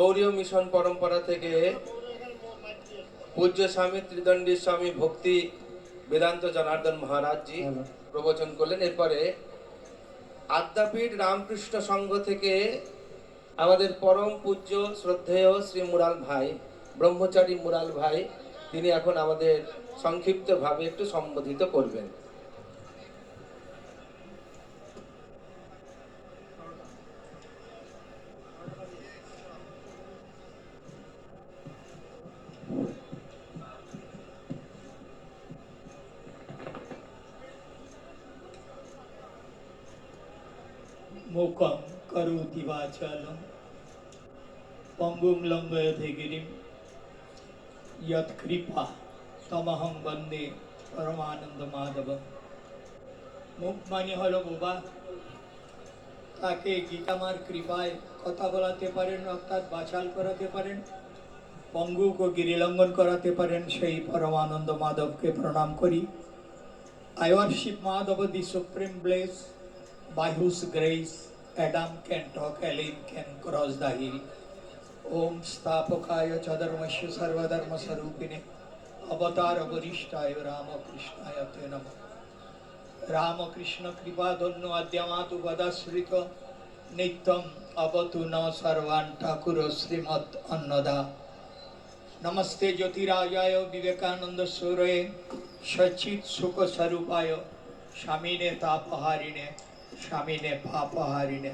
গৌরীয় mission পরম্পরা থেকে পূজ্য স্বামী ত্রিদণ্ডী স্বামী ভক্তি বেদান্ত জনার্দন মহারাজজি প্রবচন করলেন। এরপরে আদ্যাপীঠ রামকৃষ্ণ সংঘ থেকে আমাদের পরম পূজ্য শ্রদ্ধেয় শ্রী মুরাল ভাই ব্রহ্মচারী মুরাল ভাই তিনি এখন আমাদের সংক্ষিপ্তভাবে একটু সম্বোধিত করবেন। মুখম করোতি বাচালম পঙ্গুম লঙ্গয়তে গিরিম ইয়ৎকৃপা তমহং বন্দে পরমানন্দ মাধব মুখ মানে হল বোবা তাকে গীতামার কৃপায় কথা বলাতে পারেন অর্থাৎ বাচাল করাতে পারেন পঙ্গুকে গিরি লঙ্ঘন করাতে পারেন সেই পরমানন্দ মাধবকে প্রণাম করি। I worship Madhav the supreme bless by his grace a dumb can talk a lame can cross the hill ওম স্থাপকায় চধর্মস্য সর্বধর্মস্বরূপিণে অবতার বরিষ্ঠায় রামকৃষ্ণায় তে নম রামকৃষ্ণ কৃপা ধন্য আদ্যমাতু বদাশ্রিত নিত্যম অবতু ন সর্বান ঠাকুর শ্রীমৎ অন্নদা নমস্তে জ্যোতিরাজায় বিবেকানন্দ সুরে সচিত সুখ স্বরূপায় স্বামীনে তাপহারিণে স্বামীনে পাপহারিণে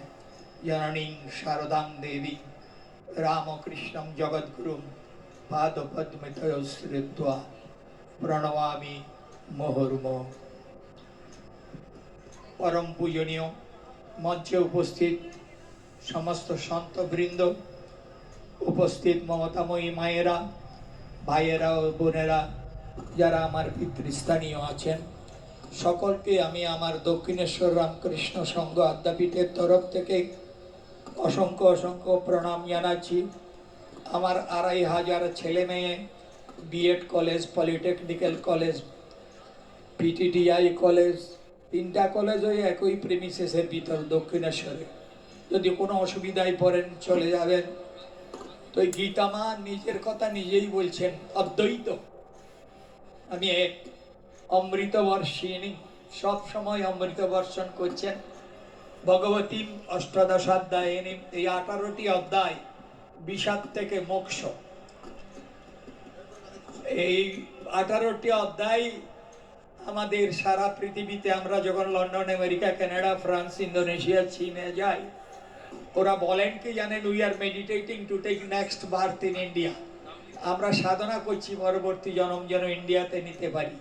জননীং শারদাং দেবী রামকৃষ্ণং জগদ্গুরুম পাদপদ্মিতয় শ্রিত্বা প্রণবামি মহুর্ম পরম পূজনীয় মঞ্চে উপস্থিত সমস্ত সন্তবৃন্দ উপস্থিত মমতাময়ী মায়েরা, ভাইয়েরা ও বোনেরা, যারা আমার পিতৃস্থানীয় আছেন, সকলকে আমি আমার দক্ষিণেশ্বর রামকৃষ্ণ সংঘ আদ্যাপীঠের তরফ থেকে অসংখ্য অসংখ্য প্রণাম জানাচ্ছি। আমার আড়াই হাজার ছেলে মেয়ে B Ed college, polytechnical college PTDI college, তিনটা কলেজ ওই একই প্রেমিসেসের ভিতর দক্ষিণেশ্বরে। যদি কোনো অসুবিধায় পড়েন, চলে যাবেন। তো গীতা মা নিজের কথা নিজেই বলছেন, অদ্বৈত। আমি এক অমৃত বর্ষিণী সব সময় অমৃত বর্ষণ করছেন। ভগবতী অষ্টাদশাধ্যায়িনী, এই আঠারোটি অধ্যায় বিষাদ থেকে মোক্ষ। এই আঠারোটি অধ্যায় আমাদের সারা পৃথিবীতে, আমরা যখন London, America, Canada, France, Indonesia, চীনে যাই ওরা বলেন কি জানেন we are meditating to take next birth in India আমরা সাধনা করছি পরবর্তী জন্ম যেন ইন্ডিয়াতে নিতে পারি।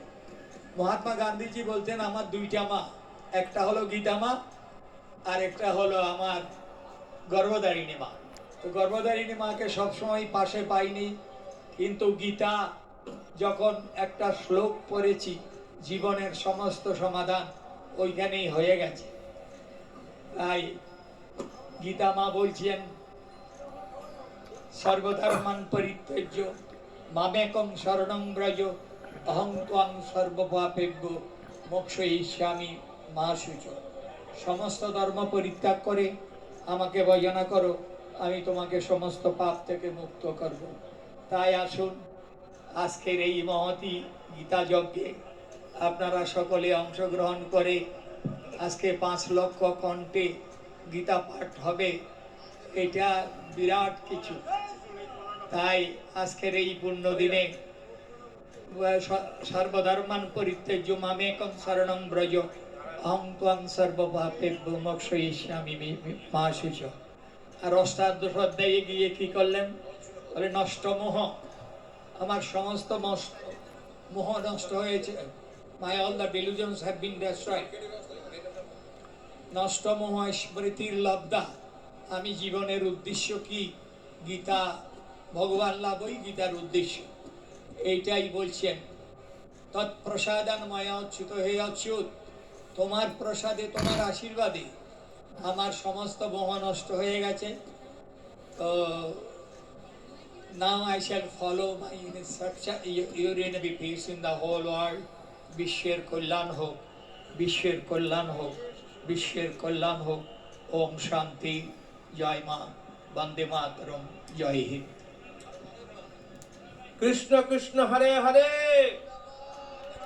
মহাত্মা গান্ধীজি বলতেন, আমার দুইটা মা, একটা হলো গীতা মা, আর একটা হলো আমার গর্ভধারিণী মা। তো গর্ভধারিণী মাকে সবসময় পাশে পাইনি, কিন্তু গীতা যখন একটা শ্লোক পড়েছি, জীবনের সমস্ত সমাধান ওইখানেই হয়ে গেছে। তাই গীতা মা বলছেন, সর্বধর্মান পরিত্যজ্য, মামেকং শরণং ব্রজ, অহং ত্বাং সর্বপাপেভ্য মোক্ষ ইস্যামি মা সূচ। সমস্ত ধর্ম পরিত্যাগ করে আমাকে ভজনা করো, আমি তোমাকে সমস্ত পাপ থেকে মুক্ত করব। তাই আসুন, আজকের এই মহতি গীতা যজ্ঞে আপনারা সকলে অংশগ্রহণ করে আজকে পাঁচ লক্ষ কণ্ঠে গীতা পাঠ হবে, এটা বিরাট কিছু। তাই আজকের এই পূর্ণ দিনে সর্বধর্মান পরিত্যজ্য মামেকং শরণং ব্রজ, অহং ত্বং সর্বপাপেভ্য মোক্ষয়িষ্যামি মা শুচ। আর অষ্টাদশ অধ্যায়ে গিয়ে কি করলেন? বলে, নষ্ট মোহ, আমার সমস্ত মস্ত, মোহ নষ্ট হয়েছে। My all the delusions have been destroyed নষ্ট মোহ স্মৃতির লব্ধা। আমি জীবনের উদ্দেশ্য কি? গীতা ভগবান লাভই গীতার উদ্দেশ্য। এইটাই বলছেন তৎপ্রসাদান মায়া অচ্যুত হে অচ্যুত তোমার প্রসাদে তোমার আশীর্বাদে আমার সমস্ত মোহ নষ্ট হয়ে গেছে। তো I shall follow my instruction. You, you're going to be peace in the বিশ্বের কল্যাণ হোক বিশ্বের কল্যাণ হোক। বিশ্বের কল্যাণ হোক। ওম শান্তি। জয় মা। বন্দে মাতরম। জয় হিন্দ। কৃষ্ণ কৃষ্ণ হরে হরে।